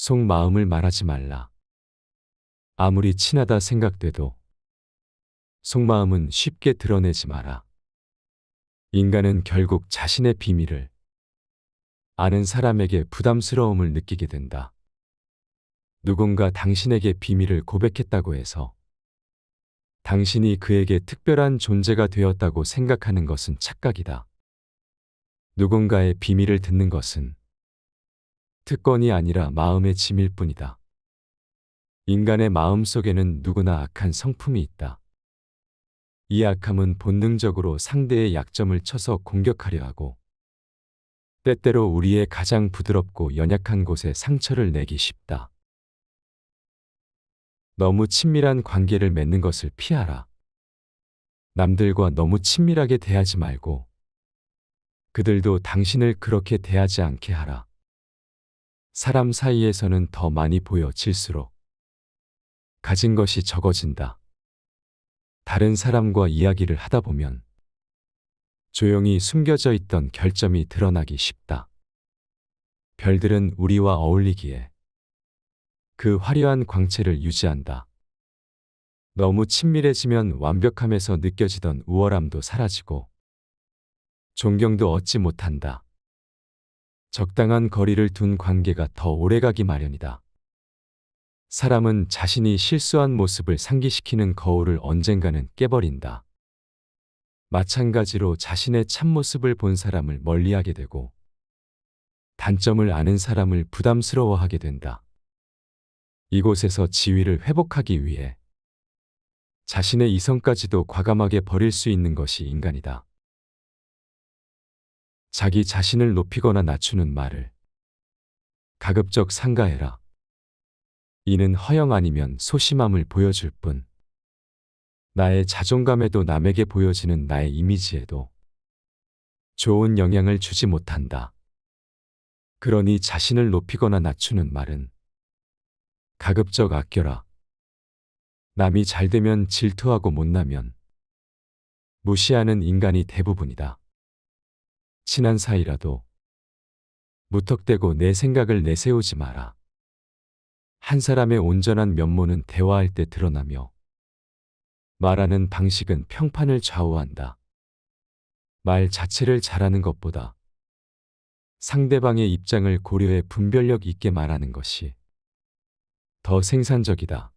속 마음을 말하지 말라. 아무리 친하다 생각돼도 속마음은 쉽게 드러내지 마라. 인간은 결국 자신의 비밀을 아는 사람에게 부담스러움을 느끼게 된다. 누군가 당신에게 비밀을 고백했다고 해서 당신이 그에게 특별한 존재가 되었다고 생각하는 것은 착각이다. 누군가의 비밀을 듣는 것은 특권이 아니라 마음의 짐일 뿐이다. 인간의 마음 속에는 누구나 악한 성품이 있다. 이 악함은 본능적으로 상대의 약점을 쳐서 공격하려 하고 때때로 우리의 가장 부드럽고 연약한 곳에 상처를 내기 쉽다. 너무 친밀한 관계를 맺는 것을 피하라. 남들과 너무 친밀하게 대하지 말고 그들도 당신을 그렇게 대하지 않게 하라. 사람 사이에서는 더 많이 보여질수록 가진 것이 적어진다. 다른 사람과 이야기를 하다 보면 조용히 숨겨져 있던 결점이 드러나기 쉽다. 별들은 우리와 어울리기에 그 화려한 광채를 유지한다. 너무 친밀해지면 완벽함에서 느껴지던 우월함도 사라지고 존경도 얻지 못한다. 적당한 거리를 둔 관계가 더 오래가기 마련이다. 사람은 자신이 실수한 모습을 상기시키는 거울을 언젠가는 깨버린다. 마찬가지로 자신의 참모습을 본 사람을 멀리하게 되고 단점을 아는 사람을 부담스러워하게 된다. 이곳에서 지위를 회복하기 위해 자신의 이성까지도 과감하게 버릴 수 있는 것이 인간이다. 자기 자신을 높이거나 낮추는 말을 가급적 상가해라. 이는 허영 아니면 소심함을 보여줄 뿐. 나의 자존감에도 남에게 보여지는 나의 이미지에도 좋은 영향을 주지 못한다. 그러니 자신을 높이거나 낮추는 말은 가급적 아껴라. 남이 잘 되면 질투하고 못나면 무시하는 인간이 대부분이다. 친한 사이라도 무턱대고 내 생각을 내세우지 마라. 한 사람의 온전한 면모는 대화할 때 드러나며 말하는 방식은 평판을 좌우한다. 말 자체를 잘하는 것보다 상대방의 입장을 고려해 분별력 있게 말하는 것이 더 생산적이다.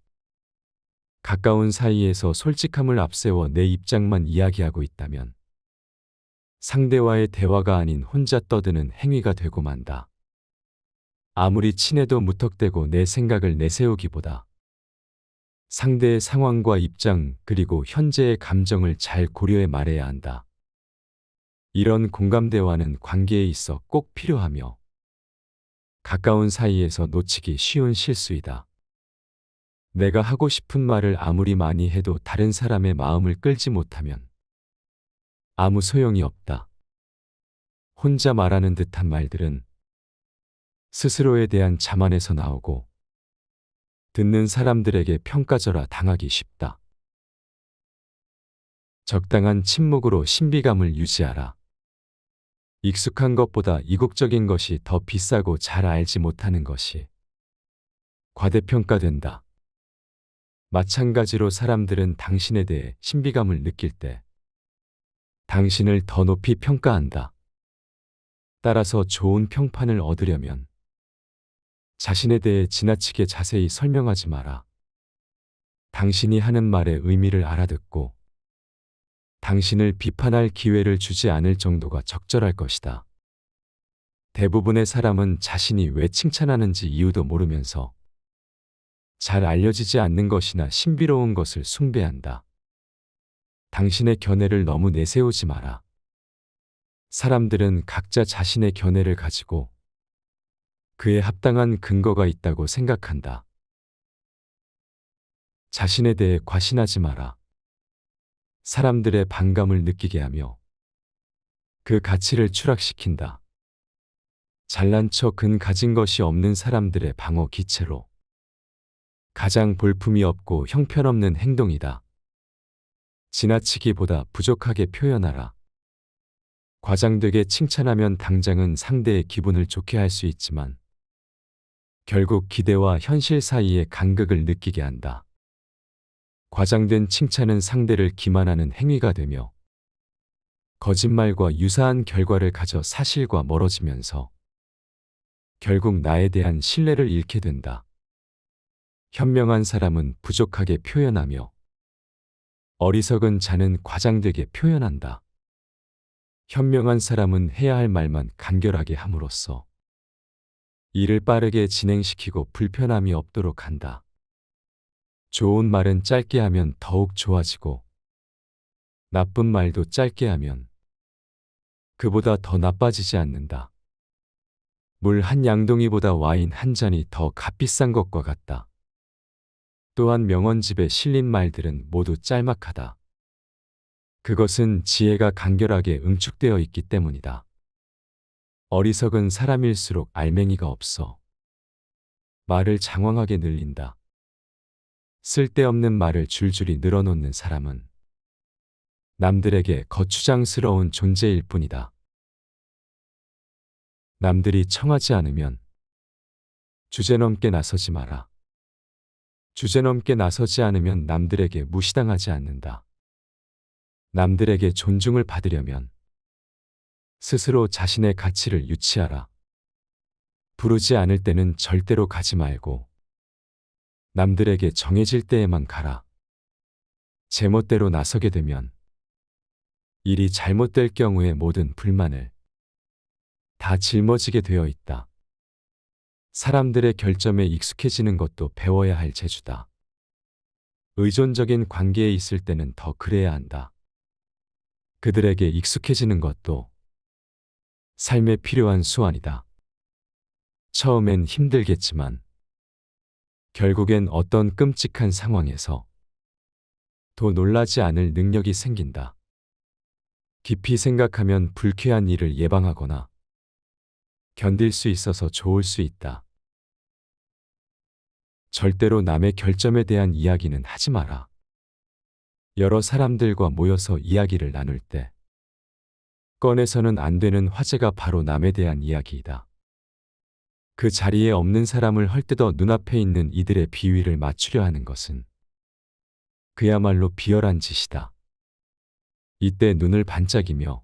가까운 사이에서 솔직함을 앞세워 내 입장만 이야기하고 있다면 상대와의 대화가 아닌 혼자 떠드는 행위가 되고 만다. 아무리 친해도 무턱대고 내 생각을 내세우기보다 상대의 상황과 입장 그리고 현재의 감정을 잘 고려해 말해야 한다. 이런 공감 대화는 관계에 있어 꼭 필요하며 가까운 사이에서 놓치기 쉬운 실수이다. 내가 하고 싶은 말을 아무리 많이 해도 다른 사람의 마음을 끌지 못하면 아무 소용이 없다. 혼자 말하는 듯한 말들은 스스로에 대한 자만에서 나오고 듣는 사람들에게 평가절하 당하기 쉽다. 적당한 침묵으로 신비감을 유지하라. 익숙한 것보다 이국적인 것이 더 비싸고 잘 알지 못하는 것이 과대평가된다. 마찬가지로 사람들은 당신에 대해 신비감을 느낄 때 당신을 더 높이 평가한다. 따라서 좋은 평판을 얻으려면 자신에 대해 지나치게 자세히 설명하지 마라. 당신이 하는 말의 의미를 알아듣고 당신을 비판할 기회를 주지 않을 정도가 적절할 것이다. 대부분의 사람은 자신이 왜 칭찬하는지 이유도 모르면서 잘 알려지지 않는 것이나 신비로운 것을 숭배한다. 당신의 견해를 너무 내세우지 마라. 사람들은 각자 자신의 견해를 가지고 그에 합당한 근거가 있다고 생각한다. 자신에 대해 과신하지 마라. 사람들의 반감을 느끼게 하며 그 가치를 추락시킨다. 잘난 척은 가진 것이 없는 사람들의 방어 기체로 가장 볼품이 없고 형편없는 행동이다. 지나치기보다 부족하게 표현하라. 과장되게 칭찬하면 당장은 상대의 기분을 좋게 할 수 있지만 결국 기대와 현실 사이의 간극을 느끼게 한다. 과장된 칭찬은 상대를 기만하는 행위가 되며 거짓말과 유사한 결과를 가져 사실과 멀어지면서 결국 나에 대한 신뢰를 잃게 된다. 현명한 사람은 부족하게 표현하며 어리석은 자는 과장되게 표현한다. 현명한 사람은 해야 할 말만 간결하게 함으로써 일을 빠르게 진행시키고 불편함이 없도록 한다. 좋은 말은 짧게 하면 더욱 좋아지고 나쁜 말도 짧게 하면 그보다 더 나빠지지 않는다. 물 한 양동이보다 와인 한 잔이 더 값비싼 것과 같다. 또한 명언집에 실린 말들은 모두 짤막하다. 그것은 지혜가 간결하게 응축되어 있기 때문이다. 어리석은 사람일수록 알맹이가 없어. 말을 장황하게 늘린다. 쓸데없는 말을 줄줄이 늘어놓는 사람은 남들에게 거추장스러운 존재일 뿐이다. 남들이 청하지 않으면 주제넘게 나서지 마라. 주제넘게 나서지 않으면 남들에게 무시당하지 않는다. 남들에게 존중을 받으려면 스스로 자신의 가치를 유치하라. 부르지 않을 때는 절대로 가지 말고 남들에게 정해질 때에만 가라. 제멋대로 나서게 되면 일이 잘못될 경우에 모든 불만을 다 짊어지게 되어 있다. 사람들의 결점에 익숙해지는 것도 배워야 할 재주다. 의존적인 관계에 있을 때는 더 그래야 한다. 그들에게 익숙해지는 것도 삶에 필요한 수완이다. 처음엔 힘들겠지만 결국엔 어떤 끔찍한 상황에서 더 놀라지 않을 능력이 생긴다. 깊이 생각하면 불쾌한 일을 예방하거나 견딜 수 있어서 좋을 수 있다. 절대로 남의 결점에 대한 이야기는 하지 마라. 여러 사람들과 모여서 이야기를 나눌 때 꺼내서는 안 되는 화제가 바로 남에 대한 이야기이다. 그 자리에 없는 사람을 헐뜯어 눈앞에 있는 이들의 비위를 맞추려 하는 것은 그야말로 비열한 짓이다. 이때 눈을 반짝이며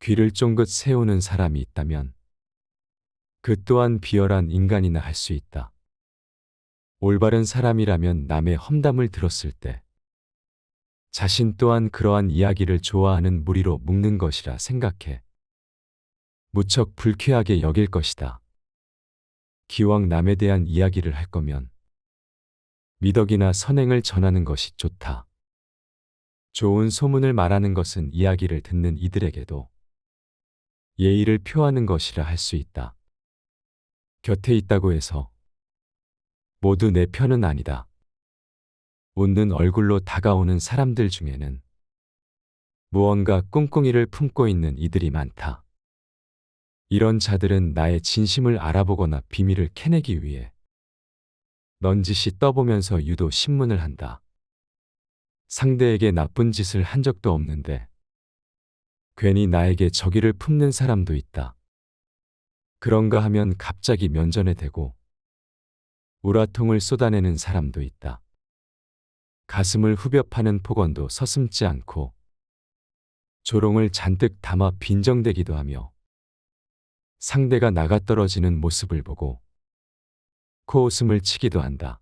귀를 쫑긋 세우는 사람이 있다면 그 또한 비열한 인간이나 할 수 있다. 올바른 사람이라면 남의 험담을 들었을 때 자신 또한 그러한 이야기를 좋아하는 무리로 묶는 것이라 생각해. 무척 불쾌하게 여길 것이다. 기왕 남에 대한 이야기를 할 거면 미덕이나 선행을 전하는 것이 좋다. 좋은 소문을 말하는 것은 이야기를 듣는 이들에게도 예의를 표하는 것이라 할 수 있다. 곁에 있다고 해서 모두 내 편은 아니다. 웃는 얼굴로 다가오는 사람들 중에는 무언가 꿍꿍이를 품고 있는 이들이 많다. 이런 자들은 나의 진심을 알아보거나 비밀을 캐내기 위해 넌지시 떠보면서 유도 신문을 한다. 상대에게 나쁜 짓을 한 적도 없는데 괜히 나에게 적의를 품는 사람도 있다. 그런가 하면 갑자기 면전에 대고 우라통을 쏟아내는 사람도 있다. 가슴을 후벼 파는 폭언도 서슴지 않고 조롱을 잔뜩 담아 빈정대기도 하며 상대가 나가 떨어지는 모습을 보고 코웃음을 치기도 한다.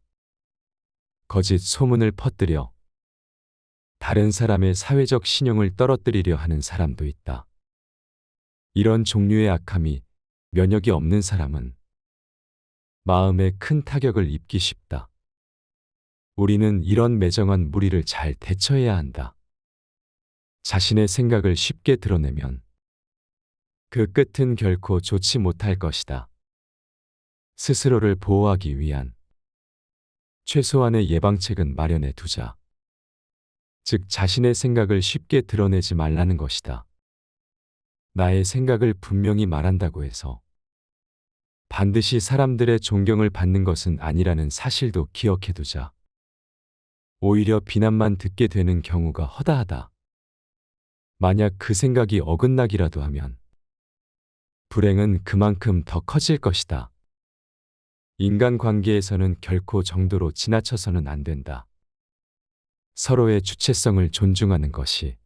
거짓 소문을 퍼뜨려 다른 사람의 사회적 신용을 떨어뜨리려 하는 사람도 있다. 이런 종류의 악함이 면역이 없는 사람은 마음에 큰 타격을 입기 쉽다. 우리는 이런 매정한 무리를 잘 대처해야 한다. 자신의 생각을 쉽게 드러내면 그 끝은 결코 좋지 못할 것이다. 스스로를 보호하기 위한 최소한의 예방책은 마련해 두자. 즉 자신의 생각을 쉽게 드러내지 말라는 것이다. 나의 생각을 분명히 말한다고 해서 반드시 사람들의 존경을 받는 것은 아니라는 사실도 기억해 두자. 오히려 비난만 듣게 되는 경우가 허다하다. 만약 그 생각이 어긋나기라도 하면 불행은 그만큼 더 커질 것이다. 인간 관계에서는 결코 정도로 지나쳐서는 안 된다. 서로의 주체성을 존중하는 것이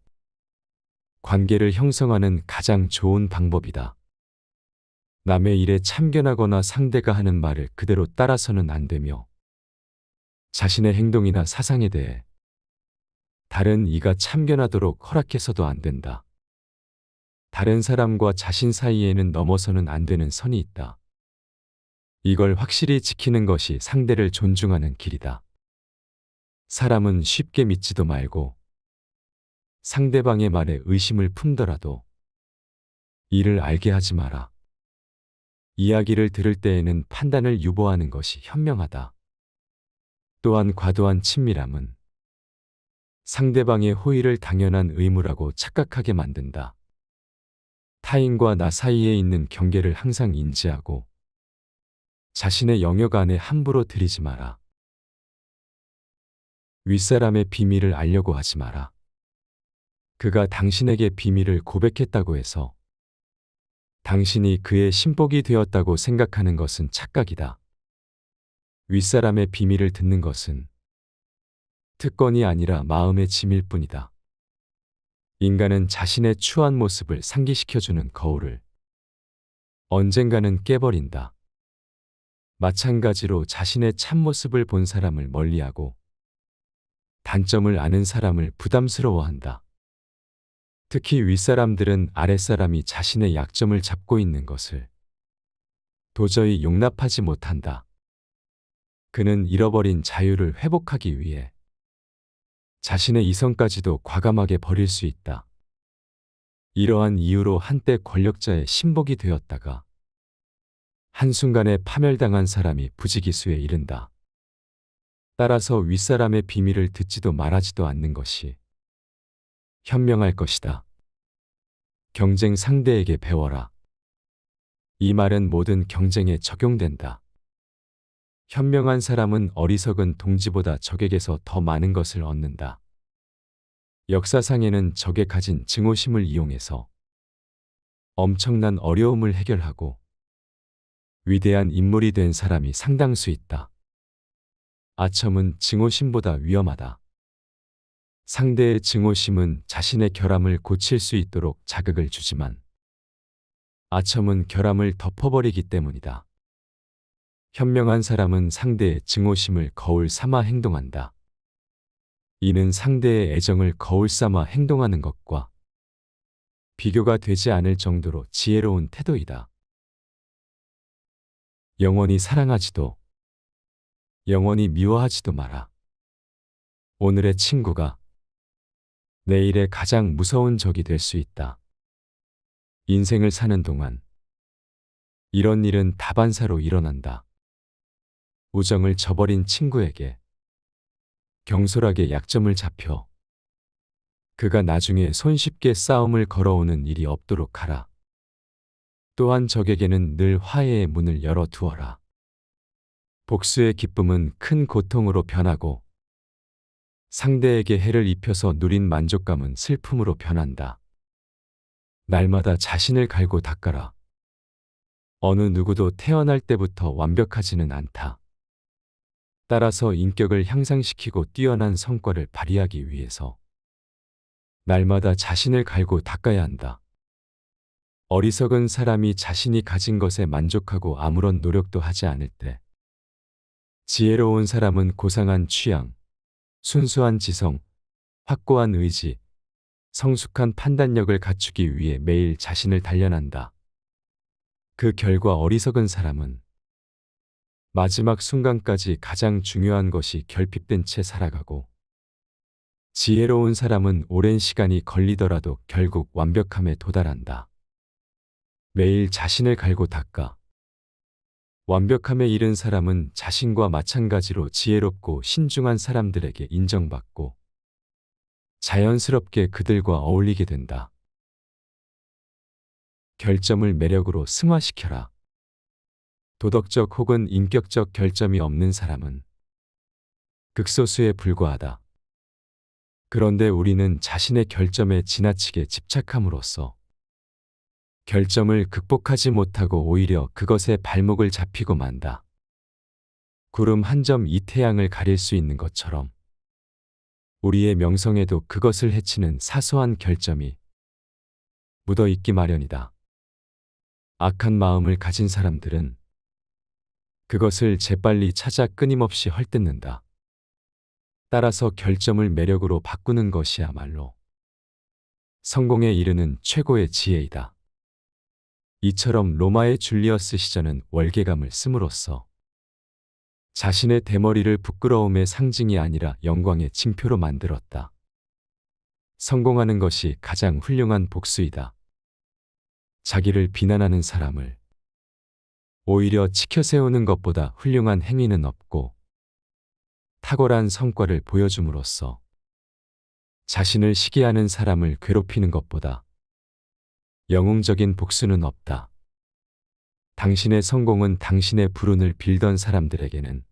관계를 형성하는 가장 좋은 방법이다. 남의 일에 참견하거나 상대가 하는 말을 그대로 따라서는 안 되며 자신의 행동이나 사상에 대해 다른 이가 참견하도록 허락해서도 안 된다. 다른 사람과 자신 사이에는 넘어서는 안 되는 선이 있다. 이걸 확실히 지키는 것이 상대를 존중하는 길이다. 사람은 쉽게 믿지도 말고 상대방의 말에 의심을 품더라도 이를 알게 하지 마라. 이야기를 들을 때에는 판단을 유보하는 것이 현명하다. 또한 과도한 친밀함은 상대방의 호의를 당연한 의무라고 착각하게 만든다. 타인과 나 사이에 있는 경계를 항상 인지하고 자신의 영역 안에 함부로 들이지 마라. 윗사람의 비밀을 알려고 하지 마라. 그가 당신에게 비밀을 고백했다고 해서 당신이 그의 신복이 되었다고 생각하는 것은 착각이다. 윗사람의 비밀을 듣는 것은 특권이 아니라 마음의 짐일 뿐이다. 인간은 자신의 추한 모습을 상기시켜주는 거울을 언젠가는 깨버린다. 마찬가지로 자신의 참모습을 본 사람을 멀리하고 단점을 아는 사람을 부담스러워한다. 특히 윗사람들은 아랫사람이 자신의 약점을 잡고 있는 것을 도저히 용납하지 못한다. 그는 잃어버린 자유를 회복하기 위해 자신의 이성까지도 과감하게 버릴 수 있다. 이러한 이유로 한때 권력자의 신복이 되었다가 한순간에 파멸당한 사람이 부지기수에 이른다. 따라서 윗사람의 비밀을 듣지도 말하지도 않는 것이 현명할 것이다. 경쟁 상대에게 배워라. 이 말은 모든 경쟁에 적용된다. 현명한 사람은 어리석은 동지보다 적에게서 더 많은 것을 얻는다. 역사상에는 적에 가진 증오심을 이용해서 엄청난 어려움을 해결하고 위대한 인물이 된 사람이 상당수 있다. 아첨은 증오심보다 위험하다. 상대의 증오심은 자신의 결함을 고칠 수 있도록 자극을 주지만 아첨은 결함을 덮어버리기 때문이다. 현명한 사람은 상대의 증오심을 거울 삼아 행동한다. 이는 상대의 애정을 거울 삼아 행동하는 것과 비교가 되지 않을 정도로 지혜로운 태도이다. 영원히 사랑하지도 영원히 미워하지도 마라. 오늘의 친구가 내일의 가장 무서운 적이 될 수 있다. 인생을 사는 동안 이런 일은 다반사로 일어난다. 우정을 저버린 친구에게 경솔하게 약점을 잡혀 그가 나중에 손쉽게 싸움을 걸어오는 일이 없도록 하라. 또한 적에게는 늘 화해의 문을 열어 두어라. 복수의 기쁨은 큰 고통으로 변하고 상대에게 해를 입혀서 누린 만족감은 슬픔으로 변한다. 날마다 자신을 갈고 닦아라. 어느 누구도 태어날 때부터 완벽하지는 않다. 따라서 인격을 향상시키고 뛰어난 성과를 발휘하기 위해서 날마다 자신을 갈고 닦아야 한다. 어리석은 사람이 자신이 가진 것에 만족하고 아무런 노력도 하지 않을 때 지혜로운 사람은 고상한 취향, 순수한 지성, 확고한 의지, 성숙한 판단력을 갖추기 위해 매일 자신을 단련한다. 그 결과 어리석은 사람은 마지막 순간까지 가장 중요한 것이 결핍된 채 살아가고 지혜로운 사람은 오랜 시간이 걸리더라도 결국 완벽함에 도달한다. 매일 자신을 갈고 닦아. 완벽함에 이른 사람은 자신과 마찬가지로 지혜롭고 신중한 사람들에게 인정받고 자연스럽게 그들과 어울리게 된다. 결점을 매력으로 승화시켜라. 도덕적 혹은 인격적 결점이 없는 사람은 극소수에 불과하다. 그런데 우리는 자신의 결점에 지나치게 집착함으로써 결점을 극복하지 못하고 오히려 그것에 발목을 잡히고 만다. 구름 한 점 이 태양을 가릴 수 있는 것처럼 우리의 명성에도 그것을 해치는 사소한 결점이 묻어 있기 마련이다. 악한 마음을 가진 사람들은 그것을 재빨리 찾아 끊임없이 헐뜯는다. 따라서 결점을 매력으로 바꾸는 것이야말로 성공에 이르는 최고의 지혜이다. 이처럼 로마의 줄리어스 시저는 월계감을 씀으로써 자신의 대머리를 부끄러움의 상징이 아니라 영광의 징표로 만들었다. 성공하는 것이 가장 훌륭한 복수이다. 자기를 비난하는 사람을 오히려 치켜 세우는 것보다 훌륭한 행위는 없고 탁월한 성과를 보여줌으로써 자신을 시기하는 사람을 괴롭히는 것보다 영웅적인 복수는 없다. 당신의 성공은 당신의 불운을 빌던 사람들에게는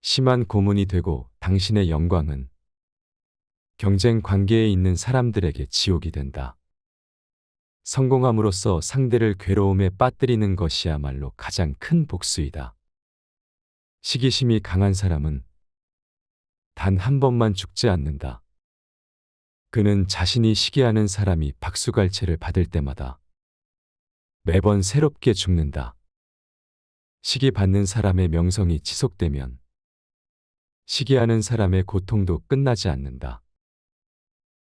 심한 고문이 되고 당신의 영광은 경쟁 관계에 있는 사람들에게 지옥이 된다. 성공함으로써 상대를 괴로움에 빠뜨리는 것이야말로 가장 큰 복수이다. 시기심이 강한 사람은 단 한 번만 죽지 않는다. 그는 자신이 시기하는 사람이 박수갈채를 받을 때마다 매번 새롭게 죽는다. 시기 받는 사람의 명성이 지속되면 시기하는 사람의 고통도 끝나지 않는다.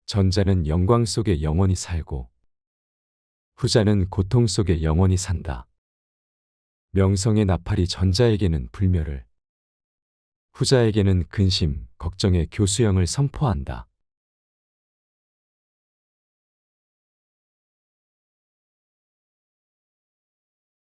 전자는 영광 속에 영원히 살고 후자는 고통 속에 영원히 산다. 명성의 나팔이 전자에게는 불멸을, 후자에게는 근심, 걱정의 교수형을 선포한다.